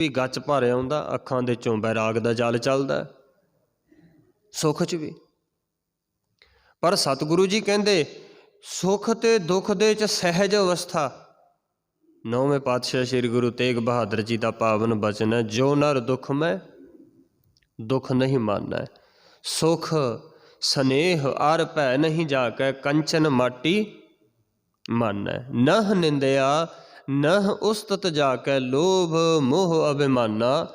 ਵੀ ਗੱਚ ਭਰ ਆਉਂਦਾ ਅੱਖਾਂ ਦੇ ਚੋਂ ਬੈਰਾਗ ਦਾ ਜਲ ਚੱਲਦਾ ਸੁੱਖ 'ਚ ਵੀ। ਪਰ ਸਤਿਗੁਰੂ ਜੀ ਕਹਿੰਦੇ, ਸੁੱਖ ਤੇ ਦੁੱਖ ਦੇ ਚ ਸਹਿਜ ਅਵਸਥਾ। ਨੌਵੇਂ ਪਾਤਸ਼ਾਹ ਸ੍ਰੀ ਗੁਰੂ ਤੇਗ ਬਹਾਦਰ ਜੀ ਦਾ ਪਾਵਨ ਬਚਨ ਹੈ, ਜੋ ਨਰ ਦੁੱਖ ਮੈਂ, ਦੁੱਖ ਨਹੀਂ ਮਾਨਣਾ ਸੁਖ, ਸਨੇਹ ਆਰ ਭੈ ਨਹੀਂ ਜਾ ਕੇ ਕੰਚਨ ਮਾਟੀ ਮਾਨੈ। ਨਹ ਨਿੰਦਿਆ ਨਹ ਉਸਤਤ ਜਾ ਕੇ ਲੋਭ ਮੋਹ ਅਭਿਮਾਨਾ,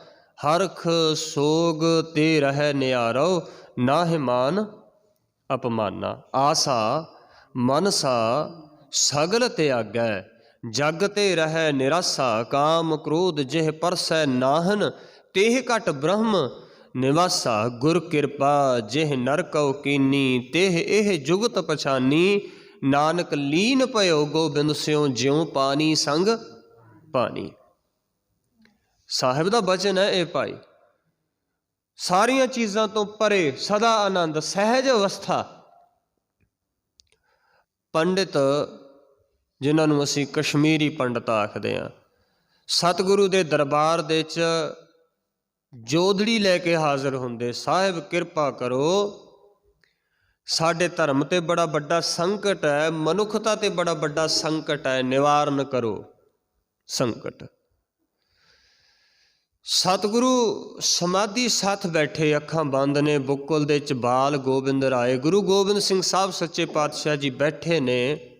ਹਰਖ ਸੋਗ ਤੇ ਰਹਿ ਨਿਆਰੋ ਨਾਹਿ ਮਾਨ ਅਪਮਾਨਾ। ਆਸਾ, ਮਨਸਾ, ਸਗਲ ਤਿਆਗੈ ਜਗ ਤੇ ਰਹਿ ਨਿਰਾਸਾ, ਕਾਮ ਕ੍ਰੋਧ ਜਿਹ ਪਰਸੈ ਨਾਹਨ, ਤੇਹ ਘਟ ਬ੍ਰਹਮ ਨਿਵਾਸਾ, ਗੁਰ ਕਿਰਪਾ ਜਿਹ ਨਰਕਉ ਕੀਨੀ, ਤੇਹ ਇਹ ਜੁਗਤ ਪਛਾਨੀ ਨਾਨਕ ਲੀਨ ਭਇਓ ਗੋਬਿੰਦ ਸਿਉ ਜਿਉ ਪਾਣੀ ਸੰਗ ਪਾਣੀ। ਸਾਹਿਬ ਦਾ ਬਚਨ ਹੈ ਇਹ ਭਾਈ, ਸਾਰੀਆਂ ਚੀਜ਼ਾਂ ਤੋਂ ਪਰੇ ਸਦਾ ਆਨੰਦ ਸਹਿਜ ਅਵਸਥਾ। ਪੰਡਿਤ, ਜਿਨ੍ਹਾਂ ਨੂੰ ਅਸੀਂ ਕਸ਼ਮੀਰੀ ਪੰਡਤ ਆਖਦੇ ਹਾਂ, ਸਤਿਗੁਰੂ ਦੇ ਦਰਬਾਰ ਦੇ ਚ ਜੋਧੜੀ ਲੈ ਕੇ ਹਾਜ਼ਰ ਹੁੰਦੇ, ਸਾਹਿਬ ਕਿਰਪਾ ਕਰੋ। ਸਾਡੇ ਧਰਮ ਤੇ ਬੜਾ ਵੱਡਾ ਸੰਕਟ ਹੈ, ਮਨੁੱਖਤਾ ਤੇ ਬੜਾ ਵੱਡਾ ਸੰਕਟ ਹੈ, ਨਿਵਾਰਨ ਕਰੋ ਸੰਕਟ। ਸਤਿਗੁਰੂ ਸਮਾਧੀ ਸਾਥ ਬੈਠੇ ਅੱਖਾਂ ਬੰਦ ਨੇ, ਬੁੱਕਲ ਦੇ ਚ ਬਾਲ ਗੋਬਿੰਦ ਰਾਏ। ਗੁਰੂ ਗੋਬਿੰਦ ਸਿੰਘ ਸਾਹਿਬ ਸੱਚੇ ਪਾਤਸ਼ਾਹ ਜੀ ਬੈਠੇ ਨੇ,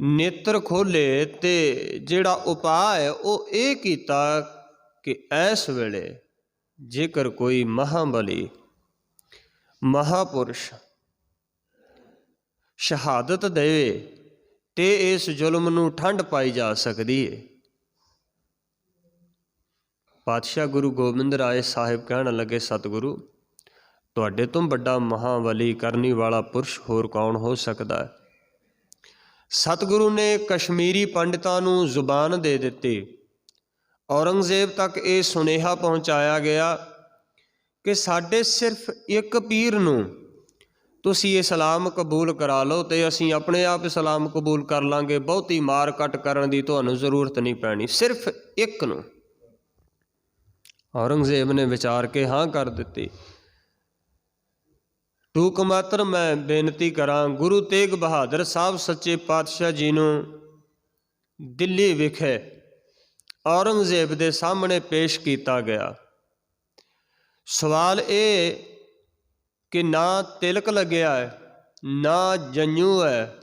ਨੇਤਰ ਖੋਲੇ ਤੇ ਜਿਹੜਾ ਉਪਾਅ ਹੈ, ਉਹ ਇਹ ਕੀਤਾ ਕਿ ਇਸ ਵੇਲੇ ਜੇਕਰ ਕੋਈ ਮਹਾਬਲੀ ਮਹਾਪੁਰਸ਼। ਸ਼ਹਾਦਤ ਦੇਵੇ ਤੇ ਇਸ ਜ਼ੁਲਮ ਨੂੰ ਠੰਡ ਪਾਈ ਜਾ ਸਕਦੀ ਏ। ਪਾਤਸ਼ਾਹ ਗੁਰੂ ਗੋਬਿੰਦ ਰਾਏ ਸਾਹਿਬ ਕਹਿਣ ਲੱਗੇ, ਸਤਿਗੁਰੂ, ਤੁਹਾਡੇ ਤੋਂ ਵੱਡਾ ਮਹਾਬਲੀ ਕਰਨੀ ਵਾਲਾ ਪੁਰਸ਼ ਹੋਰ ਕੌਣ ਹੋ ਸਕਦਾ ਹੈ? ਸਤਿਗੁਰੂ ਨੇ ਕਸ਼ਮੀਰੀ ਪੰਡਿਤਾਂ ਨੂੰ ਜ਼ੁਬਾਨ ਦੇ ਦਿੱਤੀ। ਔਰੰਗਜ਼ੇਬ ਤੱਕ ਇਹ ਸੁਨੇਹਾ ਪਹੁੰਚਾਇਆ ਗਿਆ ਕਿ ਸਾਡੇ ਸਿਰਫ ਇੱਕ ਪੀਰ ਨੂੰ ਤੁਸੀਂ ਇਸਲਾਮ ਕਬੂਲ ਕਰਾ ਲਓ ਤੇ ਅਸੀਂ ਆਪਣੇ ਆਪ ਇਸਲਾਮ ਕਬੂਲ ਕਰ ਲਾਂਗੇ। ਬਹੁਤੀ ਮਾਰ ਕੱਟ ਕਰਨ ਦੀ ਤੁਹਾਨੂੰ ਜ਼ਰੂਰਤ ਨਹੀਂ ਪੈਣੀ, ਸਿਰਫ ਇੱਕ ਨੂੰ। ਔਰੰਗਜ਼ੇਬ ਨੇ ਵਿਚਾਰ ਕੇ ਹਾਂ ਕਰ ਦਿੱਤੀ। ਟੂਕ ਮਾਤਰ ਮੈਂ ਬੇਨਤੀ ਕਰਾਂ, ਗੁਰੂ ਤੇਗ ਬਹਾਦਰ ਸਾਹਿਬ ਸੱਚੇ ਪਾਤਸ਼ਾਹ ਜੀ ਨੂੰ ਦਿੱਲੀ ਵਿਖੇ ਔਰੰਗਜ਼ੇਬ ਦੇ ਸਾਹਮਣੇ ਪੇਸ਼ ਕੀਤਾ ਗਿਆ। ਸਵਾਲ ਇਹ ਕਿ ਨਾ ਤਿਲਕ ਲੱਗਿਆ ਹੈ, ਨਾ ਜੰਨੂ ਹੈ।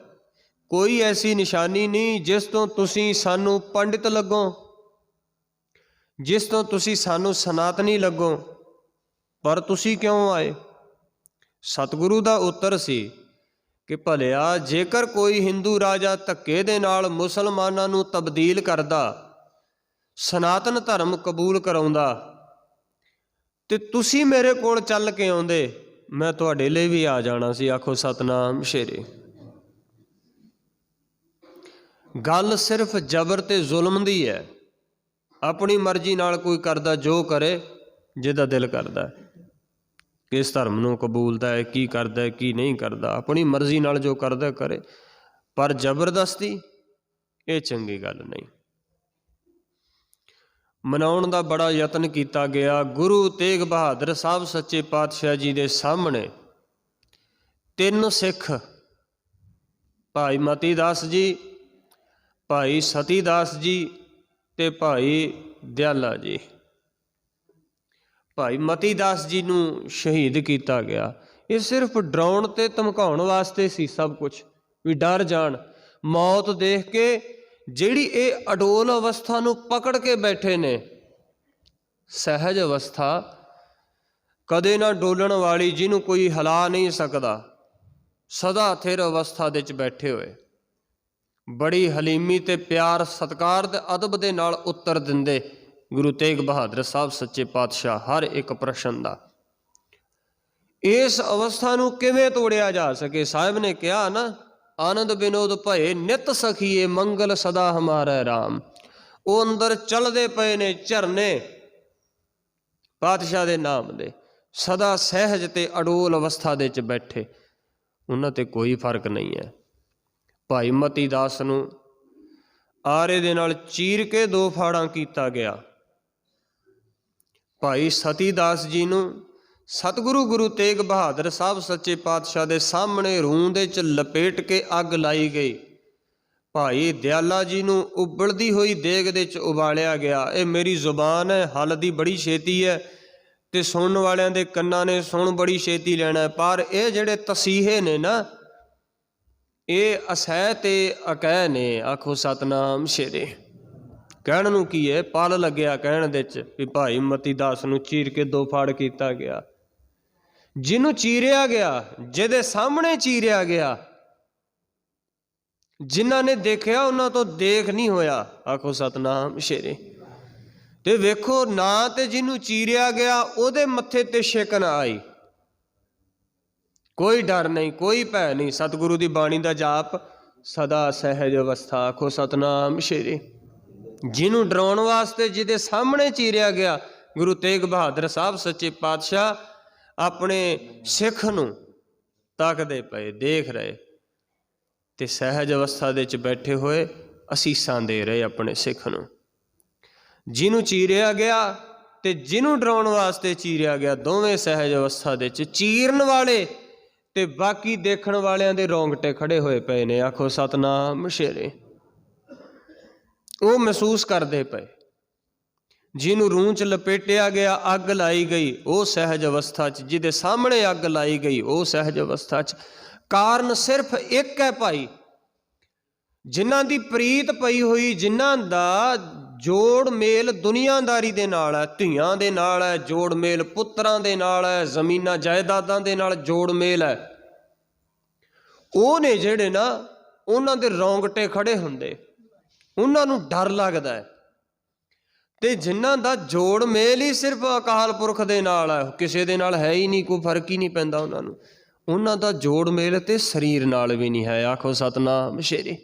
ਕੋਈ ਐਸੀ ਨਿਸ਼ਾਨੀ ਨਹੀਂ ਜਿਸ ਤੋਂ ਤੁਸੀਂ ਸਾਨੂੰ ਪੰਡਿਤ ਲੱਗੋ, ਜਿਸ ਤੋਂ ਤੁਸੀਂ ਸਾਨੂੰ ਸਨਾਤਨੀ ਲੱਗੋ। ਪਰ ਤੁਸੀਂ ਕਿਉਂ ਆਏ? ਸਤਿਗੁਰੂ ਦਾ ਉੱਤਰ ਸੀ ਕਿ ਭਲਿਆ ਜੇਕਰ ਕੋਈ ਹਿੰਦੂ ਰਾਜਾ ਧੱਕੇ ਦੇ ਨਾਲ ਮੁਸਲਮਾਨਾਂ ਨੂੰ ਤਬਦੀਲ ਕਰਦਾ, ਸਨਾਤਨ ਧਰਮ ਕਬੂਲ ਕਰਾਉਂਦਾ ਤੇ ਤੁਸੀਂ ਮੇਰੇ ਕੋਲ ਚੱਲ ਕੇ ਆਉਂਦੇ, ਮੈਂ ਤੁਹਾਡੇ ਲਈ ਵੀ ਆ ਜਾਣਾ ਸੀ, ਆਖੋ ਸਤਨਾਮ ਸ਼ੇਰੇ। ਗੱਲ ਸਿਰਫ ਜ਼ਬਰ ਤੇ ਜ਼ੁਲਮ ਦੀ ਹੈ। ਆਪਣੀ ਮਰਜ਼ੀ ਨਾਲ ਕੋਈ ਕਰਦਾ, ਜੋ ਕਰੇ, ਜਿਹਦਾ ਦਿਲ ਕਰਦਾ ਕਿਸ ਧਰਮ ਨੂੰ ਕਬੂਲਦਾ ਹੈ, ਕੀ ਕਰਦਾ ਹੈ, ਕੀ ਨਹੀਂ ਕਰਦਾ, ਆਪਣੀ ਮਰਜ਼ੀ ਨਾਲ ਜੋ ਕਰਦਾ, ਕਰੇ। ਪਰ ਜ਼ਬਰਦਸਤੀ, ਇਹ ਚੰਗੀ ਗੱਲ ਨਹੀਂ। ਮਨਾਉਣ ਦਾ ਬੜਾ ਯਤਨ ਕੀਤਾ ਗਿਆ। ਗੁਰੂ ਤੇਗ ਬਹਾਦਰ ਸਾਹਿਬ ਸੱਚੇ ਪਾਤਸ਼ਾਹ ਜੀ ਦੇ ਸਾਹਮਣੇ ਤਿੰਨ ਸਿੱਖ, ਭਾਈ ਮਤੀ ਦਾਸ ਜੀ, ਭਾਈ ਸਤੀ ਦਾਸ ਜੀ ਤੇ ਭਾਈ ਦਿਆਲਾ ਜੀ। ਭਾਈ ਮਤੀ ਦਾਸ ਜੀ ਨੂੰ ਸ਼ਹੀਦ ਕੀਤਾ ਗਿਆ। ਇਹ ਸਿਰਫ ਡਰਾਉਣ ਤੇ ਧਮਕਾਉਣ ਵਾਸਤੇ ਸੀ ਸਭ ਕੁਝ ਵੀ ਡਰ ਜਾਣ, ਮੌਤ ਦੇਖ ਕੇ ਜਿਹੜੀ ਇਹ ਅਡੋਲ ਅਵਸਥਾ ਨੂੰ ਪਕੜ ਕੇ ਬੈਠੇ ਨੇ, ਸਹਿਜ ਅਵਸਥਾ, ਕਦੇ ਨਾ ਡੋਲਣ ਵਾਲੀ ਜਿਹਨੂੰ ਕੋਈ ਹਿਲਾ ਨਹੀਂ ਸਕਦਾ, ਸਦਾ ਥਿਰ ਅਵਸਥਾ ਦੇ ਵਿੱਚ ਬੈਠੇ ਹੋਏ। ਬੜੀ ਹਲੀਮੀ ਤੇ ਪਿਆਰ ਸਤਕਾਰ ਤੇ ਅਦਬ ਦੇ ਨਾਲ ਉੱਤਰ ਦਿੰਦੇ ਗੁਰੂ ਤੇਗ ਬਹਾਦਰ ਸਾਹਿਬ ਸੱਚੇ ਪਾਤਸ਼ਾਹ ਹਰ ਇੱਕ ਪ੍ਰਸ਼ਨ ਦਾ। ਇਸ ਅਵਸਥਾ ਨੂੰ ਕਿਵੇਂ ਤੋੜਿਆ ਜਾ ਸਕੇ? ਸਾਹਿਬ ਨੇ ਕਿਹਾ ਨਾ ਆਨੰਦ ਬਿਨੋਦ ਭਏ ਨਿਤ ਸਖੀਏ ਮੰਗਲ ਸਦਾ ਹਮਾਰਾ RAM ਉਹ ਅੰਦਰ ਚੱਲਦੇ ਪਏ ਨੇ ਝਰਨੇ ਪਾਤਸ਼ਾਹ ਦੇ ਨਾਮ ਦੇ। ਸਦਾ ਸਹਿਜ ਤੇ ਅਡੋਲ ਅਵਸਥਾ ਦੇ ਵਿੱਚ ਬੈਠੇ। ਉਹਨਾਂ ਤੇ ਕੋਈ ਫ਼ਰਕ ਨਹੀਂ ਹੈ। ਭਾਈ ਮਤੀ ਦਾਸ ਨੂੰ ਆਰੇ ਦੇ ਨਾਲ ਚੀਰ ਕੇ ਦੋ ਫਾੜਾਂ ਕੀਤਾ ਗਿਆ। ਭਾਈ ਸਤੀ ਦਾਸ ਜੀ ਨੂੰ ਸਤਿਗੁਰੂ ਗੁਰੂ ਤੇਗ ਬਹਾਦਰ ਸਾਹਿਬ ਸੱਚੇ ਪਾਤਸ਼ਾਹ ਦੇ ਸਾਹਮਣੇ ਰੂੰ ਦੇ ਚ ਲਪੇਟ ਕੇ ਅੱਗ ਲਾਈ ਗਈ। ਭਾਈ ਦਿਆਲਾ ਜੀ ਨੂੰ ਉਬਲਦੀ ਹੋਈ ਦੇਗ ਦੇ ਚ ਉਬਾਲਿਆ ਗਿਆ। ਇਹ ਮੇਰੀ ਜ਼ੁਬਾਨ ਹੈ, ਹੱਲ ਦੀ ਬੜੀ ਛੇਤੀ ਹੈ ਤੇ ਸੁਣਨ ਵਾਲਿਆਂ ਦੇ ਕੰਨਾਂ ਨੇ ਸੁਣ ਬੜੀ ਛੇਤੀ ਲੈਣਾ ਪਰ ਇਹ ਜਿਹੜੇ ਤਸੀਹੇ ਨੇ ਨਾ, ਇਹ ਅਸਹਿ ਤੇ ਅਕਹਿ ਨੇ। ਆਖੋ ਸਤਨਾਮ ਸ਼ੇਰੇ। ਕਹਿਣ ਨੂੰ ਕੀ ਹੈ? ਪਲ ਲੱਗਿਆ ਕਹਿਣ ਦੇ ਚ ਵੀ ਭਾਈ ਮਤੀ ਦਾਸ ਨੂੰ ਚੀਰ ਕੇ ਦੋ ਫਾੜ ਕੀਤਾ ਗਿਆ। ਜਿਹਨੂੰ ਚੀਰਿਆ ਗਿਆ, ਜਿਹਦੇ ਸਾਹਮਣੇ ਚੀਰਿਆ ਗਿਆ, ਜਿਨ੍ਹਾਂ ਨੇ ਦੇਖਿਆ ਉਹਨਾਂ ਤੋਂ ਦੇਖ ਨਹੀਂ ਹੋਇਆ। ਆਖੋ ਸਤਨਾਮ ਸ਼ੇਰੇ। ਤੇ ਵੇਖੋ, ਨਾ ਤੇ ਜਿਹਨੂੰ ਚੀਰਿਆ ਗਿਆ, ਉਹਦੇ ਮੱਥੇ ਤੇ ਸ਼ਿਕਨ ਆਈ। ਕੋਈ ਡਰ ਨਹੀਂ, ਕੋਈ ਭੈ ਨਹੀਂ। ਸਤਿਗੁਰੂ ਦੀ ਬਾਣੀ ਦਾ ਜਾਪ ਸਦਾ ਸਹਿਜ ਅਵਸਥਾ। ਆਖੋ ਸਤਨਾਮ ਸ਼ੇਰੇ। ਜਿਹਨੂੰ ਡਰਾਉਣ ਵਾਸਤੇ ਜਿਹਦੇ ਸਾਹਮਣੇ ਚੀਰਿਆ ਗਿਆ, ਗੁਰੂ ਤੇਗ ਬਹਾਦਰ ਸਾਹਿਬ, ਸੱਚੇ ਪਾਤਸ਼ਾਹ ਆਪਣੇ ਸਿੱਖ ਨੂੰ ਤੱਕਦੇ ਪਏ, ਦੇਖ ਰਹੇ ਤੇ ਸਹਿਜ ਅਵਸਥਾ ਦੇ ਵਿੱਚ ਬੈਠੇ ਹੋਏ ਅਸੀਸਾਂ ਦੇ ਰਹੇ ਆਪਣੇ ਸਿੱਖ ਨੂੰ। ਜਿਹਨੂੰ ਚੀਰਿਆ ਗਿਆ ਤੇ ਜਿਹਨੂੰ ਡਰਾਉਣ ਵਾਸਤੇ ਚੀਰਿਆ ਗਿਆ, ਦੋਵੇਂ ਸਹਿਜ ਅਵਸਥਾ ਦੇ ਵਿੱਚ ਚੀਰਨ ਵਾਲੇ ਤੇ ਬਾਕੀ ਦੇਖਣ ਵਾਲਿਆਂ ਦੇ ਰੋਂਗਟੇ ਖੜੇ ਹੋਏ ਪਏ ਨੇ। ਆਖੋ, ਸਤਨਾਮ ਸ਼ੇਰੇ। ਉਹ ਮਹਿਸੂਸ ਕਰਦੇ ਪਏ। ਜਿਹਨੂੰ ਰੂਹ ਚ ਲਪੇਟਿਆ ਗਿਆ, ਅੱਗ ਲਾਈ ਗਈ। ਉਹ ਸਹਿਜ ਅਵਸਥਾ ਚ, ਜਿਹਦੇ ਸਾਹਮਣੇ ਅੱਗ ਲਾਈ ਗਈ, ਉਹ ਸਹਿਜ ਅਵਸਥਾ ਚ। ਕਾਰਨ ਸਿਰਫ ਇੱਕ ਹੈ ਭਾਈ। ਜਿਨ੍ਹਾਂ ਦੀ ਪ੍ਰੀਤ ਪਈ ਹੋਈ, ਜਿਨ੍ਹਾਂ ਦਾ ਜੋੜ ਮੇਲ ਦੁਨੀਆਦਾਰੀ ਦੇ ਨਾਲ ਹੈ, ਧੀਆਂ ਦੇ ਨਾਲ ਹੈ, ਜੋੜ ਮੇਲ ਪੁੱਤਰਾਂ ਦੇ ਨਾਲ ਹੈ, ਜ਼ਮੀਨਾਂ ਜਾਇਦਾਦਾਂ ਦੇ ਨਾਲ ਜੋੜ ਮੇਲ ਹੈ। ਉਹ ਨੇ ਜਿਹੜੇ ਨਾ, ਉਹਨਾਂ ਦੇ ਰੌਂਗਟੇ ਖੜੇ ਹੁੰਦੇ। ਉਹਨਾਂ ਨੂੰ ਡਰ ਲੱਗਦਾ ਹੈ। ਤੇ ਜਿਨ੍ਹਾਂ ਦਾ ਜੋੜ ਮੇਲ ਹੀ ਸਿਰਫ ਅਕਾਲ ਪੁਰਖ ਦੇ ਨਾਲ ਹੈ, ਕਿਸੇ ਦੇ ਨਾਲ ਹੈ ਹੀ ਨਹੀਂ, ਕੋਈ ਫ਼ਰਕ ਹੀ ਨਹੀਂ ਪੈਂਦਾ ਉਹਨਾਂ ਨੂੰ। ਉਹਨਾਂ ਦਾ ਜੋੜ ਮੇਲ ਤੇ ਸਰੀਰ ਨਾਲ ਵੀ ਨਹੀਂ ਹੈ, ਆਖੋ ਸਤਨਾਮ ਸ਼ੇਰੇ।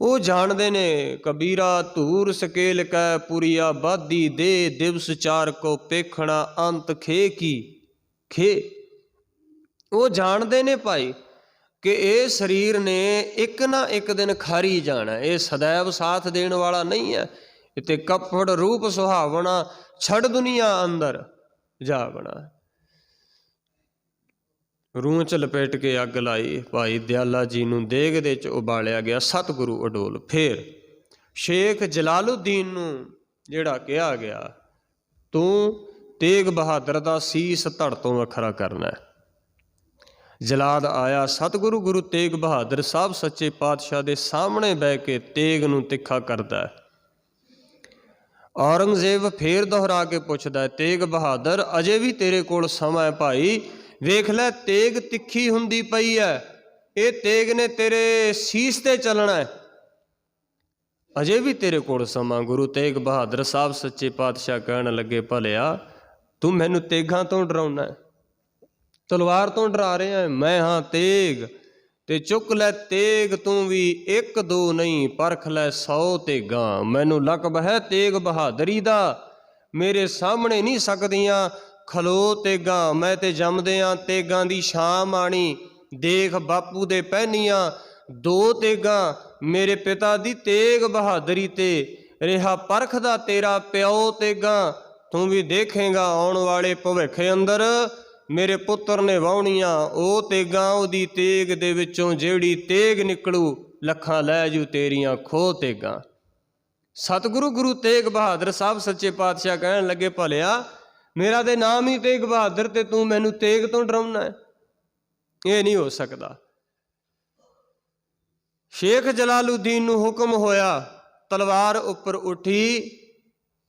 ਉਹ ਜਾਣਦੇ ਨੇ, ਕਬੀਰਾ ਧੂਰ ਸਕੇਲ ਕੈ ਪੁਰੀਆ ਬਾਦੀ ਦੇ, ਦਿਵਸ ਚਾਰ ਕੋ ਪੇਖਣਾ ਅੰਤ ਖੇ ਕੀ, ਖੇ। ਉਹ ਜਾਣਦੇ ਨੇ ਭਾਈ ਕਿ ਇਹ ਸਰੀਰ ਨੇ ਇੱਕ ਨਾ ਇੱਕ ਦਿਨ ਖਾਰੀ ਜਾਣਾ, ਇਹ ਸदैव ਸਾਥ ਦੇਣ ਵਾਲਾ ਨਹੀਂ ਹੈ। ਇਤੇ ਕਪੜ ਰੂਪ ਸੁਹਾਵਣਾ ਛੜ ਦੁਨੀਆ ਅੰਦਰ ਜਾਵਣਾ। ਰੂਹ ਚ ਲਪੇਟ ਕੇ ਅੱਗ ਲਾਈ, ਭਾਈ ਦਿਆਲਾ ਜੀ ਨੂੰ ਦੇਗ ਦੇ ਚ ਉਬਾਲਿਆ ਗਿਆ ਸਤਿਗੁਰੂ ਅਡੋਲ। ਫੇਰ ਸ਼ੇਖ ਜਲਾਲਉਦੀਨ ਨੂੰ ਜਿਹੜਾ ਕਿਹਾ ਗਿਆ, ਤੂੰ ਤੇਗ ਬਹਾਦਰ ਦਾ ਸੀਸ ਧੜ ਤੋਂ ਵੱਖਰਾ ਕਰਨਾ ਹੈ। ਜਲਾਦ ਆਇਆ, ਸਤਿਗੁਰੂ ਗੁਰੂ ਤੇਗ ਬਹਾਦਰ ਸਾਹਿਬ ਸੱਚੇ ਪਾਤਸ਼ਾਹ ਦੇ ਸਾਹਮਣੇ ਬਹਿ ਕੇ ਤੇਗ ਨੂੰ ਤਿੱਖਾ ਕਰਦਾ ਹੈ। ਔਰੰਗਜ਼ੇਬ ਫੇਰ ਦੁਹਰਾ ਕੇ ਪੁੱਛਦਾ, ਤੇਗ ਬਹਾਦਰ, ਅਜੇ ਵੀ ਤੇਰੇ ਕੋਲ ਸਮਾਂ ਹੈ ਭਾਈ? ਵੇਖ ਲੈ, ਤੇਗ ਤਿੱਖੀ ਹੁੰਦੀ ਪਈ ਹੈ। ਇਹ ਤੇਗ ਨੇ ਤੇਰੇ ਸੀਸ ਤੇ ਚੱਲਣਾ ਹੈ। ਅਜੇ ਵੀ ਤੇਰੇ ਕੋਲ ਸਮਾਂ, ਗੁਰੂ ਤੇਗ ਬਹਾਦਰ ਸਾਹਿਬ ਸੱਚੇ ਪਾਤਸ਼ਾਹ ਕਹਿਣ ਲੱਗੇ, ਭਲਿਆ, ਤੂੰ ਮੈਨੂੰ ਤੇਗਾਂ ਤੋਂ ਡਰਾਉਣਾ ਤਲਵਾਰ ਤੋਂ ਡਰਾ ਰਿਹਾ ਮੈਂ ਹਾਂ ਤੇਗ। ਤੇ ਚੁੱਕ ਲੈ ਤੇਗ ਤੂੰ ਵੀ, ਇੱਕ ਦੋ ਨਹੀਂ ਪਰਖ ਲੈ 100 ਤੇਗਾਂ ਮੈਨੂੰ ਲਕਬ ਹੈ ਤੇਗ ਬਹਾਦਰੀ ਦਾ, ਮੇਰੇ ਸਾਹਮਣੇ ਨਹੀਂ ਸਕਦੀਆਂ ਖਲੋ ਤੇਗਾਂ ਮੈਂ ਤੇ ਜੰਮਦਿਆਂ ਤੇਗਾਂ ਦੀ ਸ਼ਾਮ ਮਾਣੀ, ਦੇਖ ਬਾਪੂ ਦੇ ਪਹਿਨੀਆਂ ਦੋ ਤੇਗਾਂ ਮੇਰੇ ਪਿਤਾ ਦੀ ਤੇਗ ਬਹਾਦਰੀ ਤੇ, ਰਿਹਾ ਪਰਖਦਾ ਤੇਰਾ ਪਿਓ ਤੇਗਾਂ ਤੂੰ ਵੀ ਦੇਖੇਗਾ ਆਉਣ ਵਾਲੇ ਭਵਿੱਖ ਅੰਦਰ ਮੇਰੇ ਪੁੱਤਰ ਨੇ ਵਾਉਣੀਆਂ ਉਹ ਤੇਗਾਂ, ਉਹਦੀ ਤੇਗ ਦੇ ਵਿੱਚੋਂ ਜਿਹੜੀ ਤੇਗ ਨਿਕਲੂ, ਲੱਖਾਂ ਲੈ ਜੂ ਤੇਰੀਆਂ ਖੋ ਤੇਗਾਂ। ਸਤਿਗੁਰੂ ਗੁਰੂ ਤੇਗ ਬਹਾਦਰ ਸਾਹਿਬ ਸੱਚੇ ਪਾਤਸ਼ਾਹ ਕਹਿਣ ਲੱਗੇ, ਭਲਿਆ, ਮੇਰਾ ਤੇ ਨਾਮ ਹੀ ਤੇਗ ਬਹਾਦਰ ਤੇ ਤੂੰ ਮੈਨੂੰ ਤੇਗ ਤੋਂ ਡਰਾਉਣਾ ਹੈ? ਇਹ ਨਹੀਂ ਹੋ ਸਕਦਾ। ਸ਼ੇਖ ਜਲਾਲਉਦੀਨ ਨੂੰ ਹੁਕਮ ਹੋਇਆ, ਤਲਵਾਰ ਉੱਪਰ ਉੱਠੀ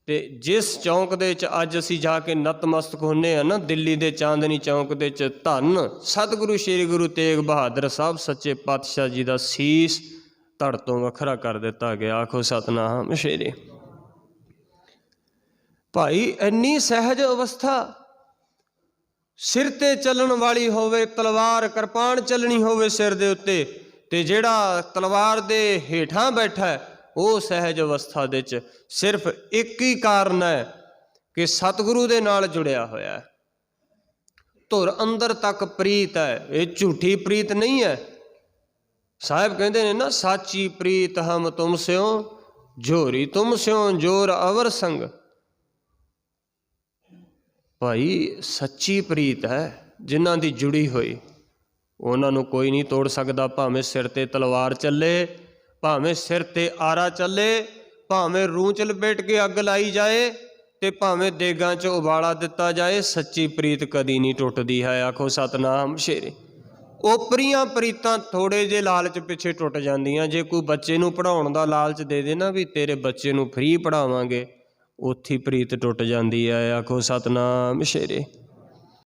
ਤੇ ਜਿਸ ਚੌਂਕ ਦੇ ਵਿੱਚ ਅੱਜ ਅਸੀਂ ਜਾ ਕੇ ਨਤਮਸਤਕ ਹੁੰਨੇ ਆ ਨਾ, ਦਿੱਲੀ ਦੇ ਚਾਂਦਨੀ ਚੌਂਕ ਦੇ ਵਿੱਚ ਧੰਨ ਸਤਿਗੁਰੂ ਸ੍ਰੀ ਗੁਰੂ ਤੇਗ ਬਹਾਦਰ ਸਾਹਿਬ ਸੱਚੇ ਪਾਤਸ਼ਾਹ ਜੀ ਦਾ ਸੀਸ ਧੜ ਤੋਂ ਵੱਖਰਾ ਕਰ ਦਿੱਤਾ ਗਿਆ। ਆਖੋ ਸਤਨਾਮ ਸ਼ੇਰੇ। ਭਾਈ, ਇੰਨੀ ਸਹਿਜ ਅਵਸਥਾ, ਸਿਰ ਤੇ ਚੱਲਣ ਵਾਲੀ ਹੋਵੇ, ਤਲਵਾਰ ਕਿਰਪਾਨ ਚੱਲਣੀ ਹੋਵੇ ਸਿਰ ਦੇ ਉੱਤੇ, ਤੇ ਜਿਹੜਾ ਤਲਵਾਰ ਦੇ ਹੇਠਾਂ ਬੈਠਾ ਹੈ ਉਹ ਸਹਿਜ ਅਵਸਥਾ ਦੇ ਚ ਸਿਰਫ ਇੱਕ ਹੀ ਕਾਰਨ ਹੈ ਕਿ ਸਤਿਗੁਰੂ ਦੇ ਨਾਲ ਜੁੜਿਆ ਹੋਇਆ ਹੈ। ਧੁਰ ਅੰਦਰ ਤੱਕ ਪ੍ਰੀਤ ਹੈ। ਇਹ ਝੂਠੀ ਪ੍ਰੀਤ ਨਹੀਂ ਹੈ। ਸਾਹਿਬ ਕਹਿੰਦੇ ਨੇ ਨਾ, ਸਾਚੀ ਪ੍ਰੀਤ ਹਮ ਤੁਮ ਸਿਓ ਜੋਰੀ ਤੁਮ ਸਿਓ ਜੋਰ ਅਵਰ ਸੰਗ। ਭਾਈ, ਸੱਚੀ ਪ੍ਰੀਤ ਹੈ, ਜਿਨ੍ਹਾਂ ਦੀ ਜੁੜੀ ਹੋਈ। ਉਹਨਾਂ ਨੂੰ ਕੋਈ ਨਹੀਂ ਤੋੜ ਸਕਦਾ, ਭਾਵੇਂ ਸਿਰ ਤੇ ਤਲਵਾਰ ਚੱਲੇ। ਭਾਵੇਂ ਸਿਰ ਤੇ ਆਰਾ ਚੱਲੇ, ਭਾਵੇਂ ਰੂੰ ਚ ਲਪੇਟ ਕੇ ਅੱਗ ਲਾਈ ਜਾਏ ਤੇ ਭਾਵੇਂ ਦੇਗਾਂ 'ਚ ਉਬਾਲਾ ਦਿੱਤਾ ਜਾਏ, ਸੱਚੀ ਪ੍ਰੀਤ ਕਦੀ ਨਹੀਂ ਟੁੱਟਦੀ ਹੈ ਆਖੋ ਸਤਨਾਮ ਸ਼ੇਰੇ। ਓਪਰੀਆਂ ਪ੍ਰੀਤਾਂ ਥੋੜੇ ਜੇ ਲਾਲਚ ਪਿੱਛੇ ਟੁੱਟ ਜਾਂਦੀਆਂ। ਜੇ ਕੋਈ ਬੱਚੇ ਨੂੰ ਪੜਾਉਣ ਦਾ ਲਾਲਚ ਦੇ ਦੇ ਨਾ ਵੀ ਤੇਰੇ ਬੱਚੇ ਨੂੰ ਫ੍ਰੀ ਪੜਾਵਾਂਗੇ ਉੱਥੀ ਪ੍ਰੀਤ ਟੁੱਟ ਜਾਂਦੀ ਹੈ ਆਖੋ ਸਤਨਾਮ ਸ਼ੇਰੇ।